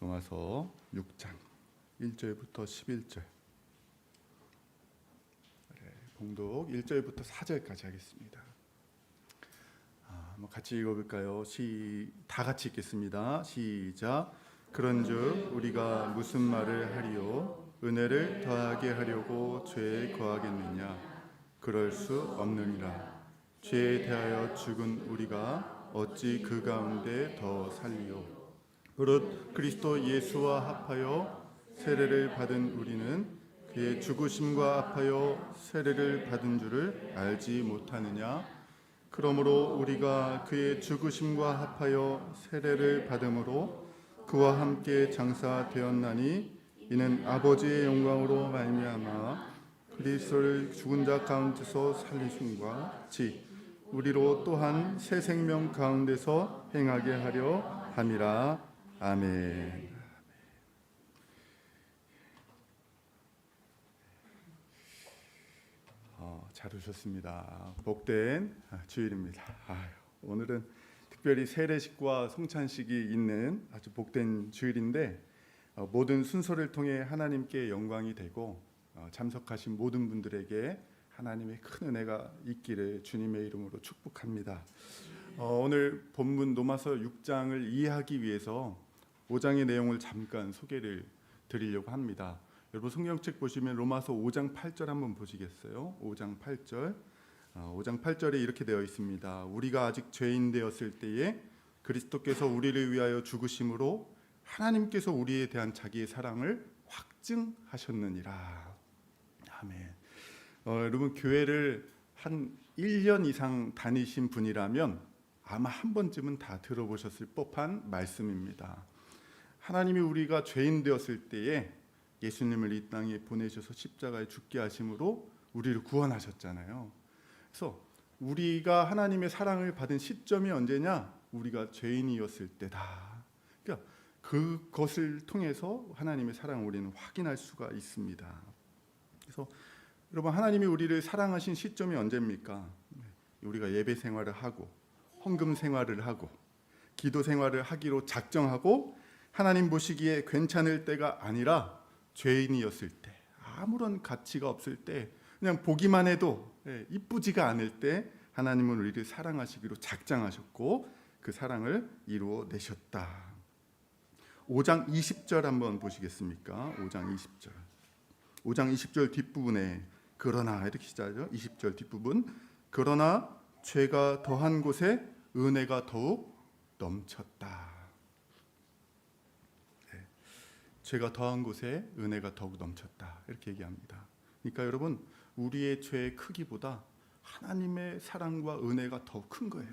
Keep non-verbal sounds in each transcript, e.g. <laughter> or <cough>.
로마서 6장 1절부터 11절. 네, 봉독 1절부터 4절까지 하겠습니다. 아, 한번 같이 읽어볼까요? 시, 다 같이 읽겠습니다. 시작. 그런즉 우리가 무슨 말을 하리요? 은혜를 더하게 하려고 죄에 거하겠느냐? 그럴 수 없느니라. 죄에 대하여 죽은 우리가 어찌 그 가운데 더 살리요? 그릇 그리스도 예수와 합하여 세례를 받은 우리는 그의 죽으심과 합하여 세례를 받은 줄을 알지 못하느냐? 그러므로 우리가 그의 죽으심과 합하여 세례를 받음으로 그와 함께 장사되었나니 이는 아버지의 영광으로 말미암아 그리스도를 죽은 자 가운데서 살리심과 같이 우리로 또한 새 생명 가운데서 행하게 하려 함이라 아멘. 어, 잘 오셨습니다. 복된 주일입니다. 아유, 오늘은 특별히 세례식과 성찬식이 있는 아주 복된 주일인데 어, 모든 순서를 통해 하나님께 영광이 되고 어, 참석하신 모든 분들에게 하나님의 큰 은혜가 있기를 주님의 이름으로 축복합니다. 어, 오늘 본문 로마서 6장을 이해하기 위해서 5장의 내용을 잠깐 소개를 드리려고 합니다. 여러분 성경책 보시면 로마서 5장 8절 한번 보시겠어요? 5장 8절. 어, 5장 8절에 이렇게 되어 있습니다. 우리가 아직 죄인 되었을 때에 그리스도께서 우리를 위하여 죽으심으로 하나님께서 우리에 대한 자기의 사랑을 확증하셨느니라. 아멘. 어, 여러분 교회를 한 1년 이상 다니신 분이라면 아마 한 번쯤은 다 들어보셨을 법한 말씀입니다. 하나님이 우리가 죄인 되었을 때에 예수님을 이 땅에 보내셔서 십자가에 죽게 하심으로 우리를 구원하셨잖아요. 그래서 우리가 하나님의 사랑을 받은 시점이 언제냐? 우리가 죄인이었을 때다. 그러니까 그것을 통해서 하나님의 사랑을 우리는 확인할 수가 있습니다. 그래서 여러분 하나님이 우리를 사랑하신 시점이 언제입니까? 우리가 예배 생활을 하고 헌금 생활을 하고 기도 생활을 하기로 작정하고 하나님 보시기에 괜찮을 때가 아니라 죄인이었을 때 아무런 가치가 없을 때 그냥 보기만 해도 예, 이쁘지가 않을 때 하나님은 우리를 사랑하시기로 작정하셨고 그 사랑을 이루어 내셨다. 5장 20절 한번 보시겠습니까? 5장 20절. 5장 20절 뒷부분에 그러나 이렇게 시작하죠. 20절 뒷부분. 그러나 죄가 더한 곳에 은혜가 더욱 넘쳤다. 네. 죄가 더한 곳에 은혜가 더욱 넘쳤다. 이렇게 얘기합니다. 그러니까 여러분 우리의 죄의 크기보다 하나님의 사랑과 은혜가 더 큰 거예요.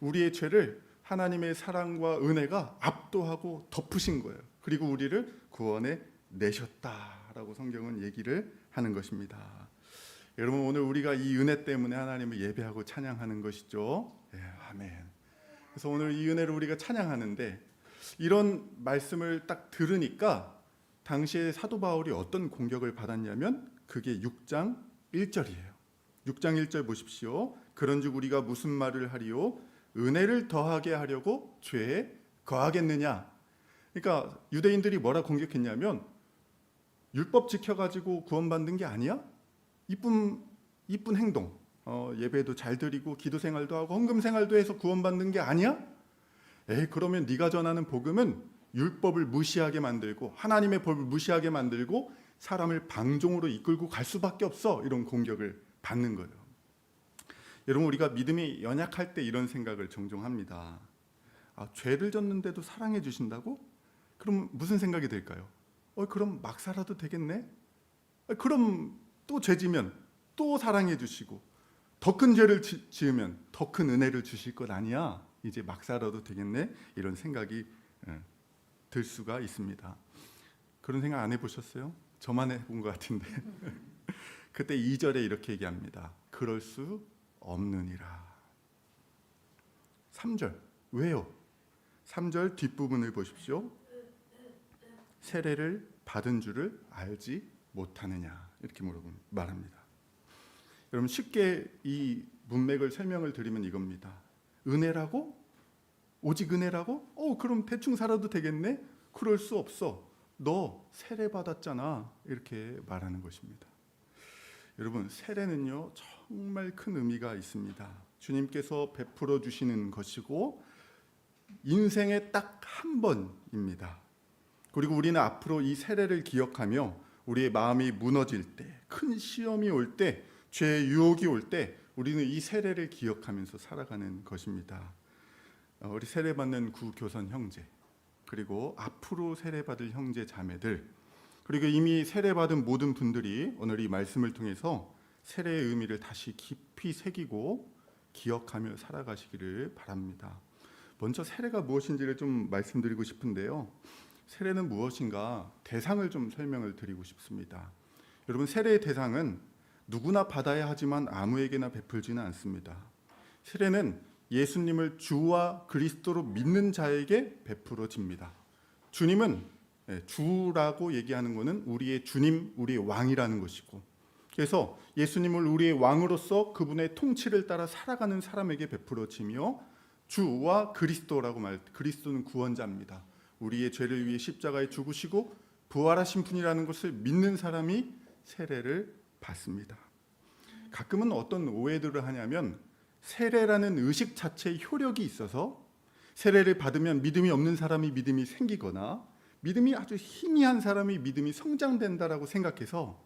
우리의 죄를 하나님의 사랑과 은혜가 압도하고 덮으신 거예요. 그리고 우리를 구원해 내셨다라고 성경은 얘기를 하는 것입니다. 여러분 오늘 우리가 이 은혜 때문에 하나님을 예배하고 찬양하는 것이죠. 예, 아멘. 그래서 오늘 이 은혜를 우리가 찬양하는데 이런 말씀을 딱 들으니까 당시에 사도 바울이 어떤 공격을 받았냐면 그게 6장 1절이에요. 6장 1절 보십시오. 그런즉 우리가 무슨 말을 하리요? 은혜를 더하게 하려고 죄에 거하겠느냐? 그러니까 유대인들이 뭐라 공격했냐면 율법 지켜가지고 구원받는 게 아니야? 이쁜 이쁜 행동, 어, 예배도 잘 드리고 기도 생활도 하고 헌금 생활도 해서 구원받는 게 아니야? 에이 그러면 네가 전하는 복음은 율법을 무시하게 만들고 하나님의 법을 무시하게 만들고 사람을 방종으로 이끌고 갈 수밖에 없어 이런 공격을 받는 거예요. 여러분 우리가 믿음이 연약할 때 이런 생각을 종종 합니다. 아, 죄를 졌는데도 사랑해 주신다고? 그럼 무슨 생각이 들까요? 어, 그럼 막 살아도 되겠네? 아, 그럼 또 죄지면 또 사랑해 주시고 더 큰 죄를 지, 지으면 더 큰 은혜를 주실 것 아니야? 이제 막 살아도 되겠네? 이런 생각이 예, 들 수가 있습니다. 그런 생각 안 해보셨어요? 저만 해본 것 같은데 <laughs> 그때 2절에 이렇게 얘기합니다. 그럴 수 없느니라. 3절 왜요? 3절 뒷부분을 보십시오. 세례를 받은 줄을 알지 못하느냐 이렇게 물어보 말합니다. 여러분 쉽게 이 문맥을 설명을 드리면 이겁니다. 은혜라고? 오직 은혜라고? 어 그럼 대충 살아도 되겠네? 그럴 수 없어. 너 세례 받았잖아. 이렇게 말하는 것입니다. 여러분, 세례는요, 정말 큰 의미가 있습니다. 주님께서 베풀어 주시는 것이고, 인생에 딱 한 번입니다. 그리고 우리는 앞으로 이 세례를 기억하며 우리의 마음이 무너질 때, 큰 시험이 올 때, 죄의 유혹이 올 때, 우리는 이 세례를 기억하면서 살아가는 것입니다. 어, 우리 세례 받는 구 교선 형제, 그리고 앞으로 세례 받을 형제 자매들, 그리고 이미 세례 받은 모든 분들이 오늘 이 말씀을 통해서 세례의 의미를 다시 깊이 새기고 기억하며 살아가시기를 바랍니다. 먼저 세례가 무엇인지를 좀 말씀드리고 싶은데요. 세례는 무엇인가 대상을 좀 설명을 드리고 싶습니다. 여러분 세례의 대상은 누구나 받아야 하지만 아무에게나 베풀지는 않습니다. 세례는 예수님을 주와 그리스도로 믿는 자에게 베풀어집니다. 주님은 예, 주라고 얘기하는 것은 우리의 주님, 우리의 왕이라는 것이고, 그래서 예수님을 우리의 왕으로서 그분의 통치를 따라 살아가는 사람에게 베풀어지며 주와 그리스도라고 말, 그리스도는 구원자입니다. 우리의 죄를 위해 십자가에 죽으시고 부활하신 분이라는 것을 믿는 사람이 세례를 받습니다. 가끔은 어떤 오해들을 하냐면 세례라는 의식 자체의 효력이 있어서 세례를 받으면 믿음이 없는 사람이 믿음이 생기거나 믿음이 아주 희미한 사람이 믿음이 성장된다라고 생각해서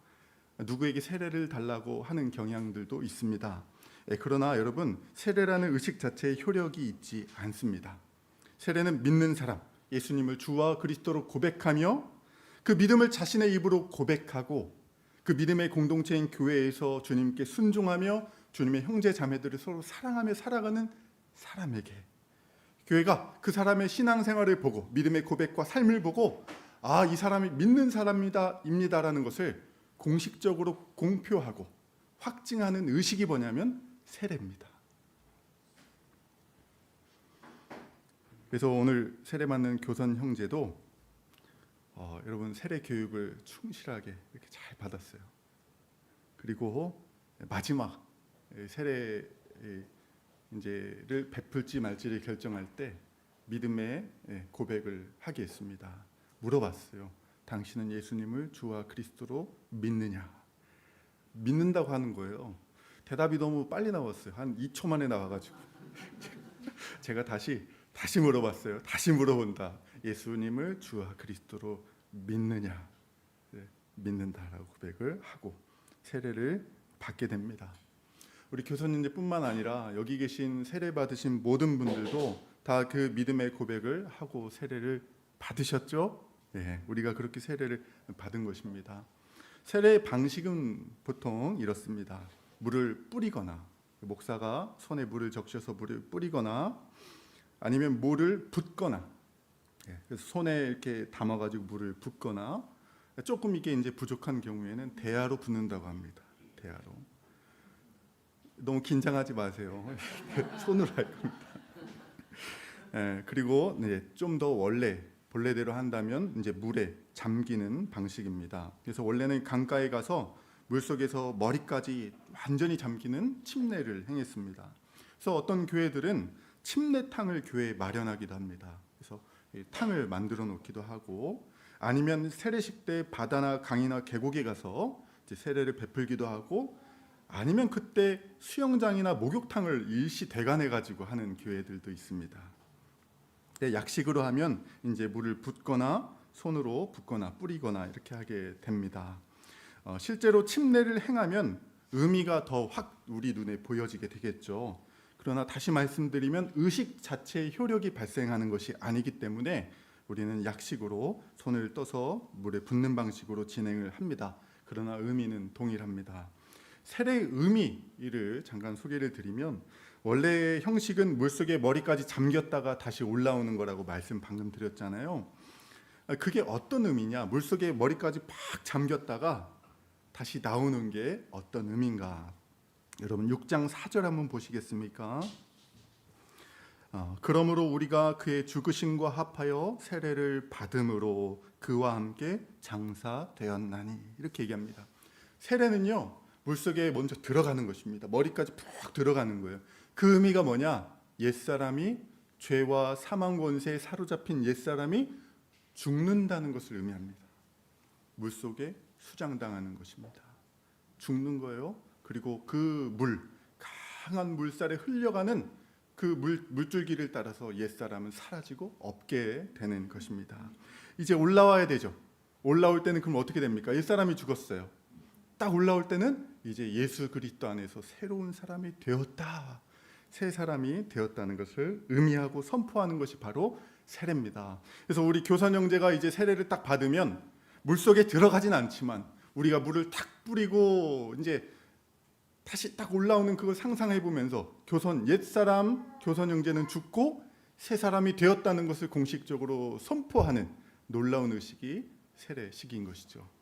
누구에게 세례를 달라고 하는 경향들도 있습니다. 예, 그러나 여러분 세례라는 의식 자체의 효력이 있지 않습니다. 세례는 믿는 사람, 예수님을 주와 그리스도로 고백하며 그 믿음을 자신의 입으로 고백하고 그 믿음의 공동체인 교회에서 주님께 순종하며 주님의 형제 자매들을 서로 사랑하며 살아가는 사람에게 교회가 그 사람의 신앙생활을 보고 믿음의 고백과 삶을 보고 아 이 사람이 믿는 사람이다 입니다라는 것을 공식적으로 공표하고 확증하는 의식이 뭐냐면 세례입니다. 그래서 오늘 세례 받는 교선 형제도 어, 여러분 세례 교육을 충실하게 이렇게 잘 받았어요. 그리고 마지막 세례 이제를 베풀지 말지를 결정할 때 믿음의 고백을 하게 했습니다. 물어봤어요. 당신은 예수님을 주와 그리스도로 믿느냐? 믿는다고 하는 거예요. 대답이 너무 빨리 나왔어요. 한 2초 만에 나와가지고 <laughs> 제가 다시 다시 물어봤어요. 다시 물어본다. 예수님을 주와 그리스도로 믿느냐? 네, 믿는다라고 고백을 하고 세례를 받게 됩니다. 우리 교사님들뿐만 아니라 여기 계신 세례 받으신 모든 분들도 다 그 믿음의 고백을 하고 세례를 받으셨죠? 예, 우리가 그렇게 세례를 받은 것입니다. 세례의 방식은 보통 이렇습니다. 물을 뿌리거나 목사가 손에 물을 적셔서 물을 뿌리거나 아니면 물을 붓거나 예, 그래서 손에 이렇게 담아가지고 물을 붓거나 조금 이게 이제 부족한 경우에는 대야로 붓는다고 합니다. 대야로 너무 긴장하지 마세요. <laughs> 손으로 할 겁니다. 예, 그리고 네, 좀더 원래 본래대로 한다면 이제 물에 잠기는 방식입니다. 그래서 원래는 강가에 가서 물 속에서 머리까지 완전히 잠기는 침례를 행했습니다. 그래서 어떤 교회들은 침례탕을 교회에 마련하기도 합니다. 그래서 이 탕을 만들어 놓기도 하고 아니면 세례식 때 바다나 강이나 계곡에 가서 세례를 베풀기도 하고 아니면 그때 수영장이나 목욕탕을 일시 대관해 가지고 하는 교회들도 있습니다. 네, 약식으로 하면 이제 물을 붓거나 손으로 붓거나 뿌리거나 이렇게 하게 됩니다. 어, 실제로 침례를 행하면 의미가 더 확 우리 눈에 보여지게 되겠죠. 그러나 다시 말씀드리면 의식 자체의 효력이 발생하는 것이 아니기 때문에 우리는 약식으로 손을 떠서 물에 붓는 방식으로 진행을 합니다. 그러나 의미는 동일합니다. 세례의 의미를 잠깐 소개를 드리면 원래 형식은 물속에 머리까지 잠겼다가 다시 올라오는 거라고 말씀 방금 드렸잖아요. 그게 어떤 의미냐? 물속에 머리까지 팍 잠겼다가 다시 나오는 게 어떤 의미인가? 여러분 6장 4절 한번 보시겠습니까? 어, 그러므로 우리가 그의 죽으심과 합하여 세례를 받음으로 그와 함께 장사되었나니 이렇게 얘기합니다. 세례는요 물속에 먼저 들어가는 것입니다. 머리까지 푹 들어가는 거예요. 그 의미가 뭐냐? 옛 사람이 죄와 사망 권세에 사로잡힌 옛 사람이 죽는다는 것을 의미합니다. 물 속에 수장당하는 것입니다. 죽는 거예요. 그리고 그 물, 강한 물살에 흘려가는 그 물, 물줄기를 따라서 옛사람은 사라지고 없게 되는 것입니다. 이제 올라와야 되죠. 올라올 때는 그럼 어떻게 됩니까? 옛사람이 죽었어요. 딱 올라올 때는 이제 예수 그리스도 안에서 새로운 사람이 되었다. 새 사람이 되었다는 것을 의미하고 선포하는 것이 바로 세례입니다. 그래서 우리 교선 형제가 이제 세례를 딱 받으면 물 속에 들어가진 않지만 우리가 물을 탁 뿌리고 이제 다시 딱 올라오는 그걸 상상해 보면서 교선 옛 사람 교선 형제는 죽고 새 사람이 되었다는 것을 공식적으로 선포하는 놀라운 의식이 세례식인 것이죠.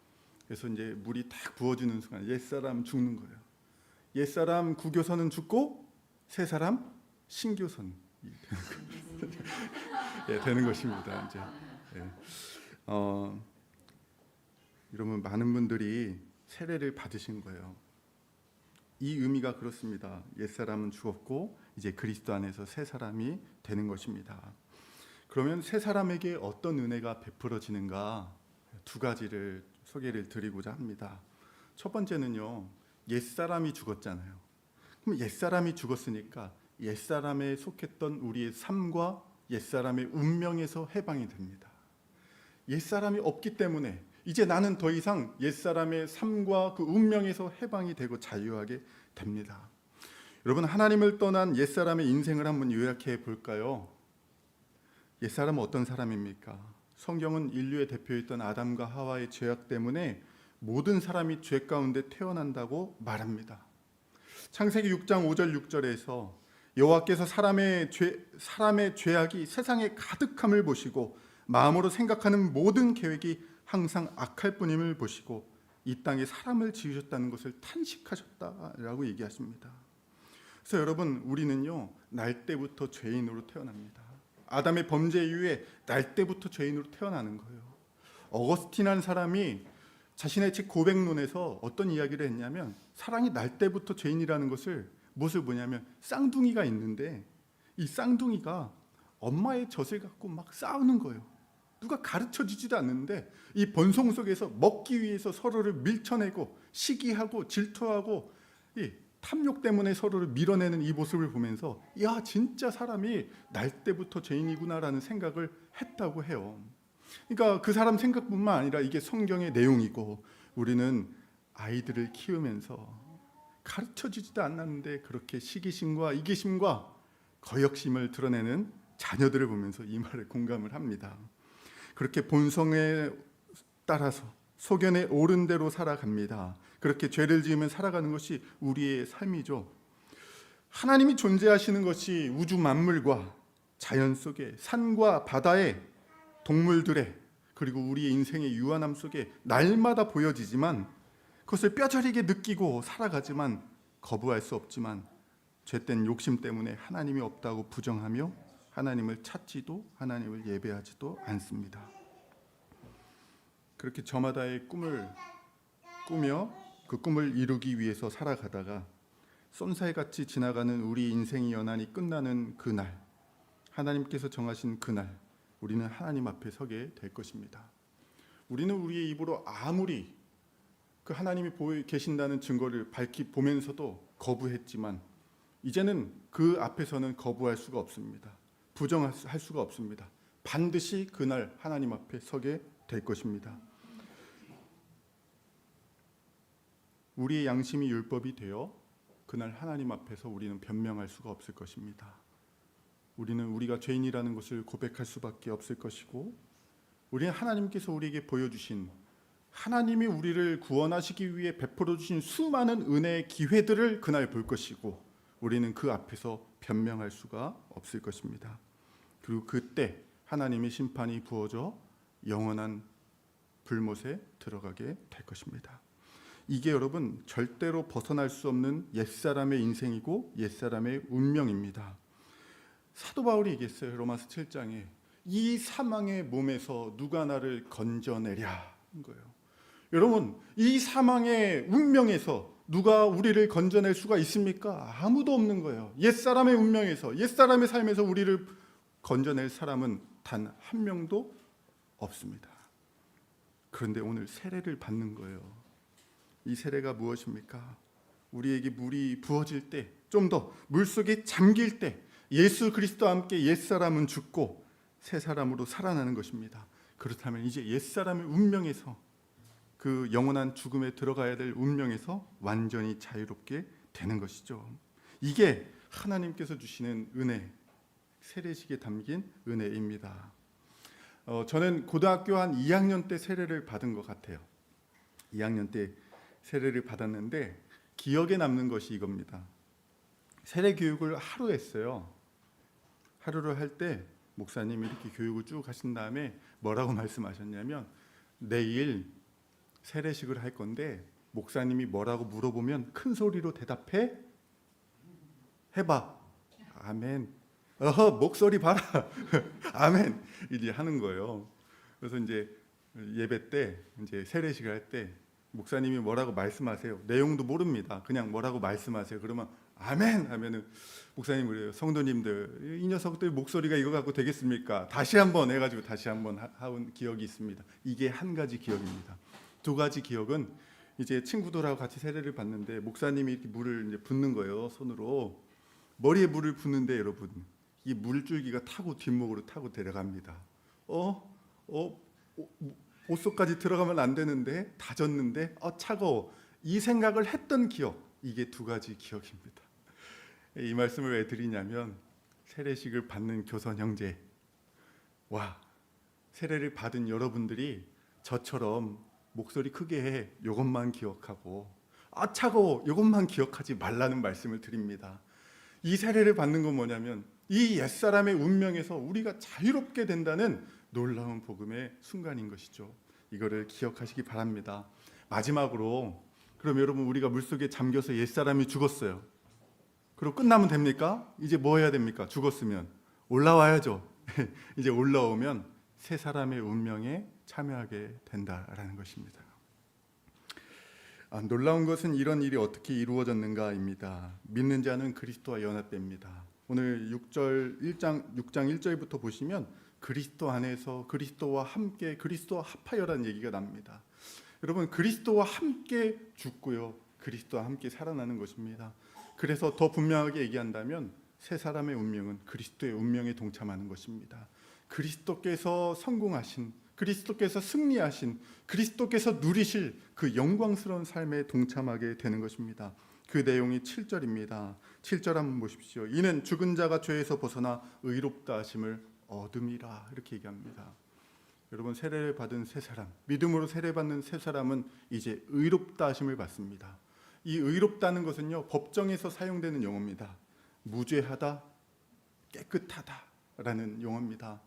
그래서 이제 물이 딱 부어지는 순간 옛 사람 죽는 거예요. 옛 사람 구교선은 죽고 새 사람 신교선이 되는, 거- <laughs> 예, 되는 것입니다. 이제 예. 어, 여러분 많은 분들이 세례를 받으신 거예요. 이 의미가 그렇습니다. 옛 사람은 죽었고 이제 그리스도 안에서 새 사람이 되는 것입니다. 그러면 새 사람에게 어떤 은혜가 베풀어지는가 두 가지를 소개를 드리고자 합니다. 첫 번째는요. 옛 사람이 죽었잖아요. 그럼 옛 사람이 죽었으니까 옛 사람에 속했던 우리의 삶과 옛 사람의 운명에서 해방이 됩니다. 옛 사람이 없기 때문에 이제 나는 더 이상 옛 사람의 삶과 그 운명에서 해방이 되고 자유하게 됩니다. 여러분 하나님을 떠난 옛 사람의 인생을 한번 요약해 볼까요? 옛 사람은 어떤 사람입니까? 성경은 인류의 대표였던 아담과 하와의 죄악 때문에 모든 사람이 죄 가운데 태어난다고 말합니다. 창세기 6장 5절 6절에서 여호와께서 사람의 죄 사람의 죄악이 세상에 가득함을 보시고 마음으로 생각하는 모든 계획이 항상 악할 뿐임을 보시고 이 땅에 사람을 지으셨다는 것을 탄식하셨다라고 얘기하십니다. 그래서 여러분 우리는요 날 때부터 죄인으로 태어납니다. 아담의 범죄 이후에 날 때부터 죄인으로 태어나는 거예요. 어거스틴한 사람이 자신의 책 고백론에서 어떤 이야기를 했냐면 사랑이 날 때부터 죄인이라는 것을 무엇을 보냐면 쌍둥이가 있는데 이 쌍둥이가 엄마의 젖을 갖고 막 싸우는 거예요. 누가 가르쳐 주지도 않는데 이 번성 속에서 먹기 위해서 서로를 밀쳐내고 시기하고 질투하고 이 탐욕 때문에 서로를 밀어내는 이 모습을 보면서 야 진짜 사람이 날 때부터 죄인이구나라는 생각을 했다고 해요. 그러니까 그 사람 생각뿐만 아니라 이게 성경의 내용이고 우리는 아이들을 키우면서 가르쳐 주지도 않았는데 그렇게 시기심과 이기심과 거역심을 드러내는 자녀들을 보면서 이 말에 공감을 합니다. 그렇게 본성에 따라서 소견에 옳은 대로 살아갑니다. 그렇게 죄를 지으면 살아가는 것이 우리의 삶이죠. 하나님이 존재하시는 것이 우주 만물과 자연 속에 산과 바다에 동물들의 그리고 우리의 인생의 유한함 속에 날마다 보여지지만 그것을 뼈저리게 느끼고 살아가지만 거부할 수 없지만 죄된 욕심 때문에 하나님이 없다고 부정하며 하나님을 찾지도 하나님을 예배하지도 않습니다. 그렇게 저마다의 꿈을 꾸며 그 꿈을 이루기 위해서 살아가다가 쏜살같이 지나가는 우리 인생의 연한이 끝나는 그날 하나님께서 정하신 그날 우리는 하나님 앞에 서게 될 것입니다. 우리는 우리의 입으로 아무리 그 하나님이 계신다는 증거를 밝히 보면서도 거부했지만 이제는 그 앞에서는 거부할 수가 없습니다. 부정할 수가 없습니다. 반드시 그날 하나님 앞에 서게 될 것입니다. 우리의 양심이 율법이 되어 그날 하나님 앞에서 우리는 변명할 수가 없을 것입니다. 우리는 우리가 죄인이라는 것을 고백할 수밖에 없을 것이고 우리는 하나님께서 우리에게 보여주신 하나님이 우리를 구원하시기 위해 베풀어 주신 수많은 은혜의 기회들을 그날 볼 것이고 우리는 그 앞에서 변명할 수가 없을 것입니다. 그리고 그때 하나님의 심판이 부어져 영원한 불못에 들어가게 될 것입니다. 이게 여러분 절대로 벗어날 수 없는 옛사람의 인생이고 옛사람의 운명입니다. 사도 바울이 얘기했어요. 로마서 7장에 이 사망의 몸에서 누가 나를 건져내랴 한 거예요. 여러분, 이 사망의 운명에서 누가 우리를 건져낼 수가 있습니까? 아무도 없는 거예요. 옛사람의 운명에서 옛사람의 삶에서 우리를 건져낼 사람은 단 한 명도 없습니다. 그런데 오늘 세례를 받는 거예요. 이 세례가 무엇입니까? 우리에게 물이 부어질 때, 좀 더 물속에 잠길 때 예수 그리스도와 함께 옛사람은 죽고 새 사람으로 살아나는 것입니다. 그렇다면 이제 옛사람의 운명에서 그 영원한 죽음에 들어가야 될 운명에서 완전히 자유롭게 되는 것이죠. 이게 하나님께서 주시는 은혜, 세례식에 담긴 은혜입니다. 어, 저는 고등학교 한 2학년 때 세례를 받은 것 같아요. 2학년 때 세례를 받았는데 기억에 남는 것이 이겁니다. 세례 교육을 하루 했어요. 하루를 할 때 목사님이 이렇게 교육을 쭉 하신 다음에 뭐라고 <laughs> 말씀하셨냐면 내일 세례식을 할 건데 목사님이 뭐라고 물어보면 큰 소리로 대답해? 해봐. 아멘. 어허 목소리 봐라. <laughs> 아멘. 이제 하는 거예요. 그래서 이제 예배 때 이제 세례식을 할때 목사님이 뭐라고 말씀하세요? 내용도 모릅니다. 그냥 뭐라고 말씀하세요? 그러면 아멘! 하면은 목사님 그래요 성도님들 이 녀석들 목소리가 이거 갖고 되겠습니까? 다시 한번 해가지고 다시 한번 하- 하온 기억이 있습니다. 이게 한 가지 기억입니다. 두 가지 기억은 이제 친구들하고 같이 세례를 받는데 목사님이 이렇게 물을 이제 붓는 거예요 손으로. 머리에 물을 붓는데 여러분 이 물줄기가 타고 뒷목으로 타고 데려갑니다. 어, 어, 어, 옷 속까지 들어가면 안 되는데 다 젖는데 어 차가워. 이 생각을 했던 기억 이게 두 가지 기억입니다. 이 말씀을 왜 드리냐면 세례식을 받는 교선 형제. 와 세례를 받은 여러분들이 저처럼 목소리 크게 해. 요것만 기억하고. 아 차가워. 요것만 기억하지 말라는 말씀을 드립니다. 이 세례를 받는 건 뭐냐면 이 옛사람의 운명에서 우리가 자유롭게 된다는 놀라운 복음의 순간인 것이죠. 이거를 기억하시기 바랍니다. 마지막으로 그럼 여러분 우리가 물속에 잠겨서 옛사람이 죽었어요. 그리고 끝나면 됩니까? 이제 뭐 해야 됩니까? 죽었으면 올라와야죠. <laughs> 이제 올라오면 새 사람의 운명에 참여하게 된다라는 것입니다. 아, 놀라운 것은 이런 일이 어떻게 이루어졌는가입니다. 믿는 자는 그리스도와 연합됩니다. 오늘 6절 1장 6장 1절부터 보시면 그리스도 안에서 그리스도와 함께 그리스도와 합하여라는 얘기가 납니다. 여러분 그리스도와 함께 죽고요. 그리스도와 함께 살아나는 것입니다. 그래서 더 분명하게 얘기한다면 새 사람의 운명은 그리스도의 운명에 동참하는 것입니다. 그리스도께서 성공하신 그리스도께서 승리하신 그리스도께서 누리실 그 영광스러운 삶에 동참하게 되는 것입니다. 그 내용이 7절입니다. 7절 한번 보십시오. 이는 죽은 자가 죄에서 벗어나 의롭다 하심을 얻음이라 이렇게 얘기합니다. 여러분 세례를 받은 세 사람, 믿음으로 세례 받는 세 사람은 이제 의롭다 하심을 받습니다. 이 의롭다는 것은요 법정에서 사용되는 용어입니다. 무죄하다, 깨끗하다라는 용어입니다.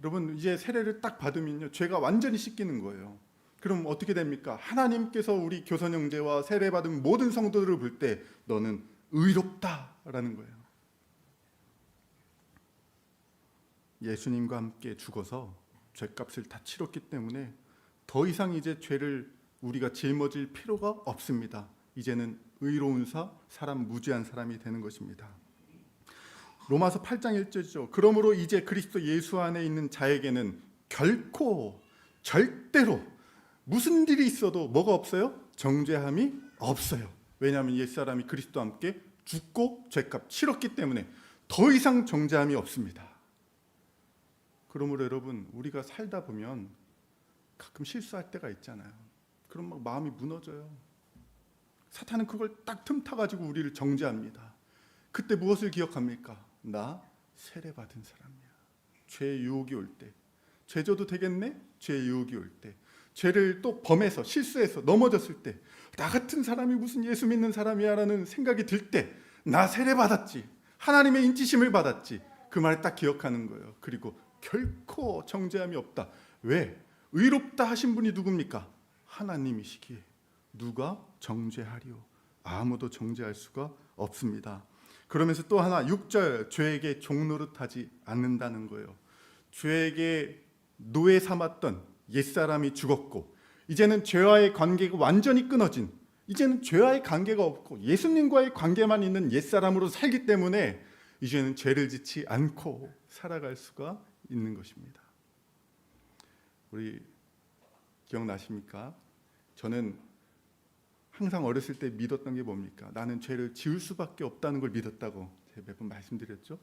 여러분 이제 세례를 딱 받으면요 죄가 완전히 씻기는 거예요. 그럼 어떻게 됩니까? 하나님께서 우리 교선 형제와 세례 받은 모든 성도들을 볼 때 너는 의롭다라는 거예요. 예수님과 함께 죽어서 죄값을 다 치렀기 때문에 더 이상 이제 죄를 우리가 짊어질 필요가 없습니다. 이제는 의로운 사, 사람 무죄한 사람이 되는 것입니다. 로마서 8장 1절이죠. 그러므로 이제 그리스도 예수 안에 있는 자에게는 결코 절대로 무슨 일이 있어도 뭐가 없어요? 정죄함이 없어요. 왜냐하면 옛사람이 그리스도와 함께 죽고 죄값 치렀기 때문에 더 이상 정죄함이 없습니다. 그러므로 여러분 우리가 살다 보면 가끔 실수할 때가 있잖아요. 그럼 막 마음이 무너져요. 사탄은 그걸 딱 틈타 가지고 우리를 정죄합니다. 그때 무엇을 기억합니까? 나 세례 받은 사람이야. 죄 유혹이 올 때, 죄져도 되겠네? 죄 유혹이 올 때, 죄를 또 범해서 실수해서 넘어졌을 때, 나 같은 사람이 무슨 예수 믿는 사람이야라는 생각이 들 때, 나 세례 받았지, 하나님의 인치심을 받았지, 그 말을 딱 기억하는 거예요. 그리고 결코 정죄함이 없다. 왜? 의롭다 하신 분이 누굽니까? 하나님이시기에 누가 정죄하리요? 아무도 정죄할 수가 없습니다. 그러면서 또 하나 6절 죄에게 종노릇하지 않는다는 거예요. 죄에게 노예 삼았던 옛사람이 죽었고 이제는 죄와의 관계가 완전히 끊어진 이제는 죄와의 관계가 없고 예수님과의 관계만 있는 옛사람으로 살기 때문에 이제는 죄를 짓지 않고 살아갈 수가 있는 것입니다. 우리 기억나십니까? 저는 항상 어렸을 때 믿었던 게 뭡니까? 나는 죄를 지을 수밖에 없다는 걸 믿었다고 몇 번 말씀드렸죠.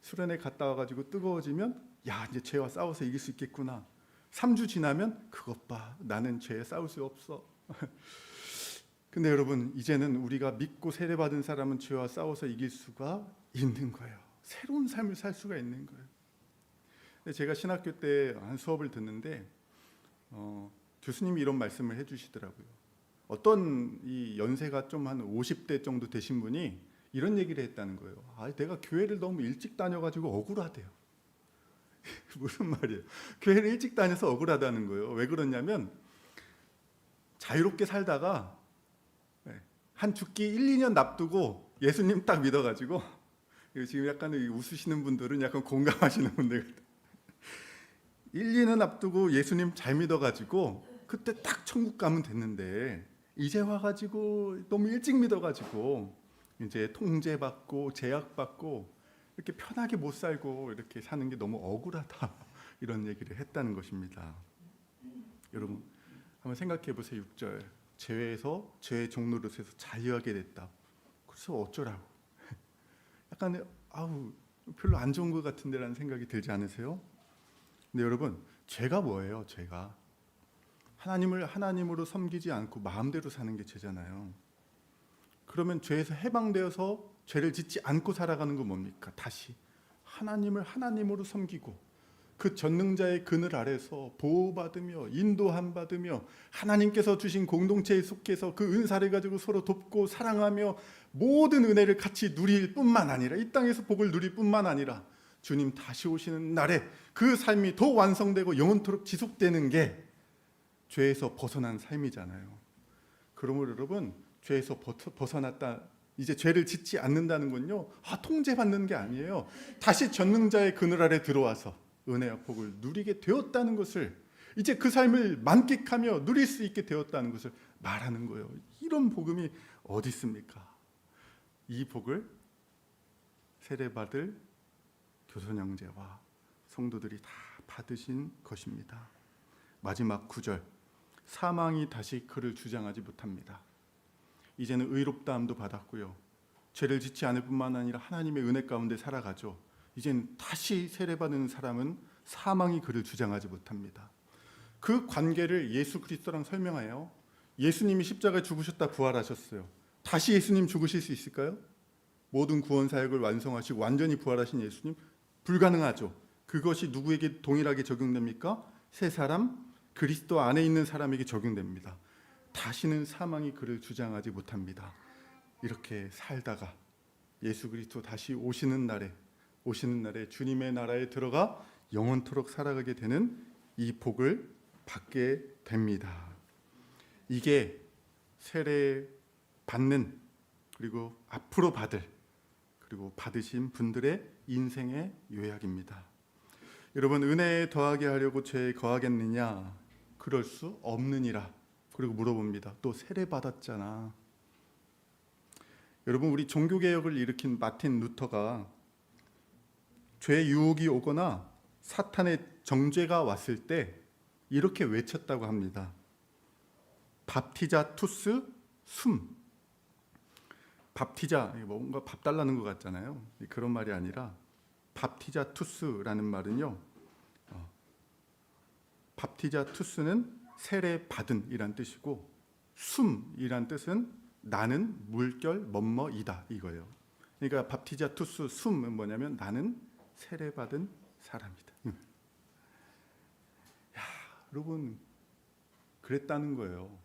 수련회 갔다 와가지고 뜨거워지면 야 이제 죄와 싸워서 이길 수 있겠구나. 3주 지나면 그것 봐 나는 죄에 싸울 수 없어. <laughs> 근데 여러분 이제는 우리가 믿고 세례받은 사람은 죄와 싸워서 이길 수가 있는 거예요. 새로운 삶을 살 수가 있는 거예요. 제가 신학교 때 한 수업을 듣는데 어, 교수님이 이런 말씀을 해주시더라고요. 어떤 이 연세가 좀 한 50대 정도 되신 분이 이런 얘기를 했다는 거예요. 아, 내가 교회를 너무 일찍 다녀가지고 억울하대요. <laughs> 무슨 말이에요? 교회를 일찍 다녀서 억울하다는 거예요. 왜 그러냐면 자유롭게 살다가 네, 한 죽기 1, 2년 납두고 예수님 딱 믿어가지고 <laughs> 지금 약간 웃으시는 분들은 약간 공감하시는 분들 같아요. 1, 2년 앞두고 예수님 잘 믿어가지고 그때 딱 천국 가면 됐는데 이제 와가지고 너무 일찍 믿어가지고 이제 통제받고 제약받고 이렇게 편하게 못 살고 이렇게 사는 게 너무 억울하다 <laughs> 이런 얘기를 했다는 것입니다. 여러분 한번 생각해 보세요. 6절 죄에서 죄의 종노릇에서 자유하게 됐다. 그래서 어쩌라고? <laughs> 약간 아우 별로 안 좋은 것 같은데라는 생각이 들지 않으세요? 근데 여러분 죄가 뭐예요? 죄가 하나님을 하나님으로 섬기지 않고 마음대로 사는 게 죄잖아요. 그러면 죄에서 해방되어서 죄를 짓지 않고 살아가는 건 뭡니까? 다시 하나님을 하나님으로 섬기고 그 전능자의 그늘 아래서 보호받으며 인도함 받으며 하나님께서 주신 공동체에 속해서 그 은사를 가지고 서로 돕고 사랑하며 모든 은혜를 같이 누릴 뿐만 아니라 이 땅에서 복을 누릴 뿐만 아니라 주님 다시 오시는 날에 그 삶이 더 완성되고 영원토록 지속되는 게 죄에서 벗어난 삶이잖아요. 그러므로 여러분 죄에서 벗- 벗어났다 이제 죄를 짓지 않는다는 건요 아 통제받는 게 아니에요. 다시 전능자의 그늘 아래 들어와서 은혜와 복을 누리게 되었다는 것을 이제 그 삶을 만끽하며 누릴 수 있게 되었다는 것을 말하는 거예요. 이런 복음이 어디 있습니까? 이 복을 세례받을 교선 형제와 성도들이 다 받으신 것입니다 마지막 구절 사망이 다시 그를 주장하지 못합니다. 이제는 의롭다함도 받았고요. 죄를 짓지 않을 뿐만 아니라 하나님의 은혜 가운데 살아가죠. 이젠 다시 세례받는 사람은 사망이 그를 주장하지 못합니다. 그 관계를 예수 그리스도랑 설명해요. 예수님이 십자가에 죽으셨다 부활하셨어요. 다시 예수님 죽으실 수 있을까요? 모든 구원 사역을 완성하시고 완전히 부활하신 예수님 불가능하죠. 그것이 누구에게 동일하게 적용됩니까? 새 사람 그리스도 안에 있는 사람에게 적용됩니다. 다시는 사망이 그를 주장하지 못합니다. 이렇게 살다가 예수 그리스도 다시 오시는 날에 오시는 날에 주님의 나라에 들어가 영원토록 살아가게 되는 이 복을 받게 됩니다. 이게 세례 받는 그리고 앞으로 받을 그리고 받으신 분들의 인생의 요약입니다. 여러분 은혜에 더하게 하려고 죄에 거하겠느냐? 그럴 수 없느니라. 그리고 물어봅니다. 또 세례 받았잖아. 여러분 우리 종교 개혁을 일으킨 마틴 루터가 죄 유혹이 오거나 사탄의 정죄가 왔을 때 이렇게 외쳤다고 합니다. 밥티자 투스 숨. 밥 티자 이게 뭔가 밥 달라는 것 같잖아요. 그런 말이 아니라 밥 티자 투스라는 말은요. 어, 밥티자 투스는 세례 받은이란 뜻이고 숨이란 뜻은 나는 물결 뭐뭐이다 이거예요. 그러니까 밥티자 투스 숨은 뭐냐면 나는 세례 받은 사람이다. 야, 여러분 그랬다는 거예요.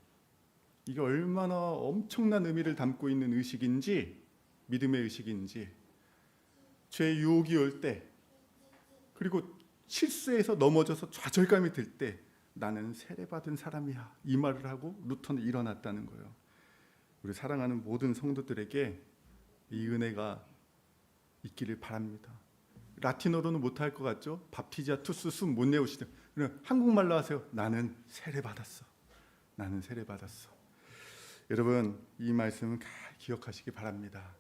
이게 얼마나 엄청난 의미를 담고 있는 의식인지 믿음의 의식인지 죄 유혹이 올 때 그리고 실수해서 넘어져서 좌절감이 들 때 나는 세례받은 사람이야 이 말을 하고 루터는 일어났다는 거예요. 우리 사랑하는 모든 성도들에게 이 은혜가 있기를 바랍니다. 라틴어로는 못할 것 같죠? 밥티자 투스 숨못 내우시죠? 한국말로 하세요. 나는 세례받았어. 나는 세례받았어. 여러분 이 말씀은 잘 기억하시기 바랍니다.